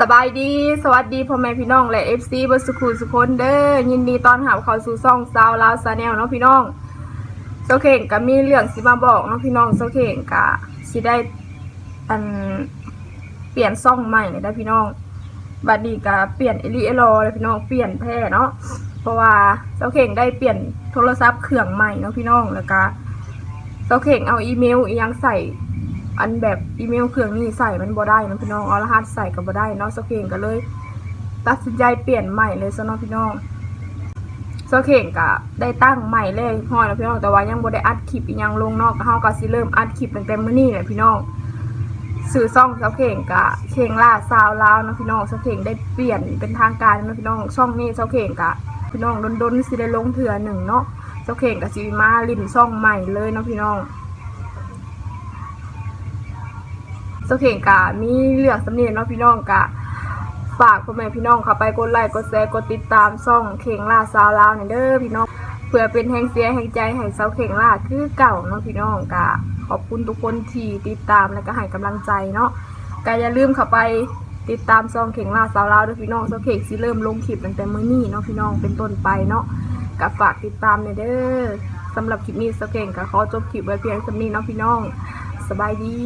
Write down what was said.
สบายดี สวัสดีพ่อแม่พี่น้องและ FC บสุขุสุคนเด้อยินดีต้อนรับเข้าสู่ซ่องซาวลาวซาแนลเนาะพี่น้องเซเข่งก็มีเรื่องสิมาบอกเนาะพี่น้องเซเข่งก็สิได้อันเปลี่ยนซ่องใหม่เลยได้พี่น้องบัดนี้ก็เปลี่ยนเอลีเอลอเลยพี่น้องเปลี่ยนแพร่เนาะเพราะว่าเซเข่งได้เปลี่ยนโทรศัพท์เครื่องใหม่เนาะพี่น้องแล้วก็เซเข่งเอาอีเมลยังใส่ อันแบบอีเมลเครื่องนี้ใส่มันบ่ได้นะพี่น้องเอารหัสใส่ก็บ่ได้เนาะสเข่งก็เลย ตัดสินใจเปลี่ยนใหม่เลยซะเนาะพี่น้องสเข่งก็ได้ตั้งใหม่เลยพอแล้วพี่น้องแต่ว่ายังบ่ได้อัดคลิปอีหยังลงนอกเฮาก็สิเริ่มอัดคลิปตั้งแต่มื้อนี้แหละพี่น้องสื่อซ่องสเข่งก็เข่งล่าซาวลาวนะพี่น้องสเข่งได้เปลี่ยนเป็นทางการนะพี่น้องช่องนี้สเข่งก็พี่น้องดนๆสิได้ลงเทื่อหนึ่งเนาะสเข่งก็สิมาลิ้นช่องใหม่เลยนะพี่น้อง สเข่งกะมีเรื่องสำเนียงเนาะพี่น้องกะฝากพ่อแม่พี่น้องเข้าไปกดไลค์กดแชร์กดติดตามช่องเข่งล่าสาวลาวเนี่ยเด้อพี่น้องเพื่อเป็นแห่งเสียแห่งใจให้สาวเข่งล่าคือเก่าเนาะพี่น้องกะขอบคุณทุกคนที่ติดตามและก็ให้กำลังใจเนาะก็อย่าลืมเข้าไปติดตามช่องเข่งล่าสาวลาวด้วยพี่น้องสาวเข่งสิเริ่มลงคลิปตั้งแต่มื้อนี้เนาะพี่น้องเป็นต้นไปเนาะก็ฝากติดตามเนี่ยเด้อสำหรับคลิปนี้สาวเข่งก็ขอจบคลิปไว้เพียงสำนี้เนาะพี่น้อง สบายดี